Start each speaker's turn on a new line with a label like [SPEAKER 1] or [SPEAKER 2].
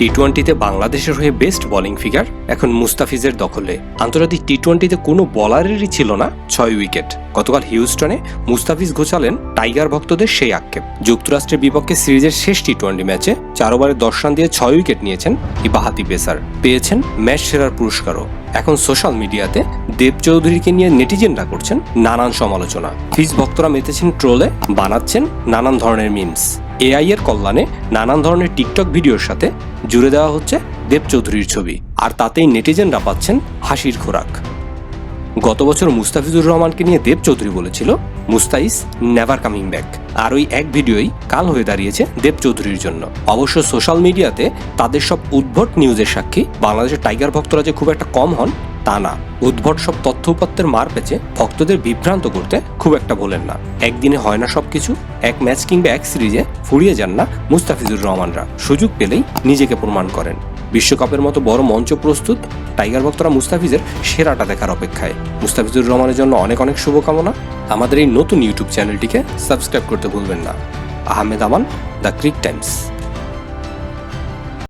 [SPEAKER 1] টি টোয়েন্টিতে বাংলাদেশের হয়ে বেস্ট বোলিং ফিগার এখন মুস্তাফিজের দখলে। আন্তর্জাতিক টি টোয়েন্টিতে কোনো বলারেরই ছিল না, ছয় উইকেট গতকাল হিউস্টনে মুস্তাফিজ ঘোচালেন টাইগার ভক্তদের সেই আক্ষেপ। যুক্তরাষ্ট্রের বিপক্ষে সিরিজের শেষ টি টোয়েন্টি ম্যাচে চার ওভারে দশ রান দিয়ে ছয় উইকেট নিয়েছেন এই বাহাতি পেসার। পেয়েছেন ম্যাচ সেরার পুরস্কারও। এখন সোশ্যাল মিডিয়াতে দেব চৌধুরীকে নিয়ে নেটিজেনরা করছেন নানান সমালোচনা। ফিজ ভক্তরা মেতেছেন ট্রোলে, বানাচ্ছেন নানান ধরনের মিমস এআই এর কল্যাণে নানান ধরনের টিকটক ভিডিওর সাথে জুড়ে দেওয়া হচ্ছে দেব চৌধুরীর ছবি। আর তাতেই নেটিজেনরা পাচ্ছেন হাসির খোরাক। গত বছর মুস্তাফিজুর রহমানকে নিয়ে দেব চৌধুরী বলেছিল মুস্তাইস নেভার কামিং ব্যাক। আর ওই এক ভিডিওই কাল হয়ে দাঁড়িয়েছে দেব চৌধুরীর জন্য। অবশ্য সোশ্যাল মিডিয়াতে তাদের সব উদ্ভট নিউজের সাক্ষী বাংলাদেশের টাইগার ভক্তরা যে খুব একটা কম হন তা না। উদ্ভট সব তথ্য উপাত্তের মার পেঁচে ভক্তদের বিভ্রান্ত করতে খুব একটা বলেন না। একদিনে হয় না সবকিছু এক ম্যাচ কিংবা এক সিরিজে ফুরিয়ে যান না মুস্তাফিজুর রহমানরা। সুযোগ পেলেই নিজেকে প্রমাণ করেন। বিশ্বকাপের মতো বড় মঞ্চ প্রস্তুত টাইগার ভক্তরা মুস্তাফিজের সেরাটা দেখার অপেক্ষায়। মুস্তাফিজুর রহমানের জন্য অনেক অনেক শুভকামনা। আমাদের এই নতুন ইউটিউব চ্যানেলটিকে সাবস্ক্রাইব করতে ভুলবেন না। Ahmed Aman, the Crick Times.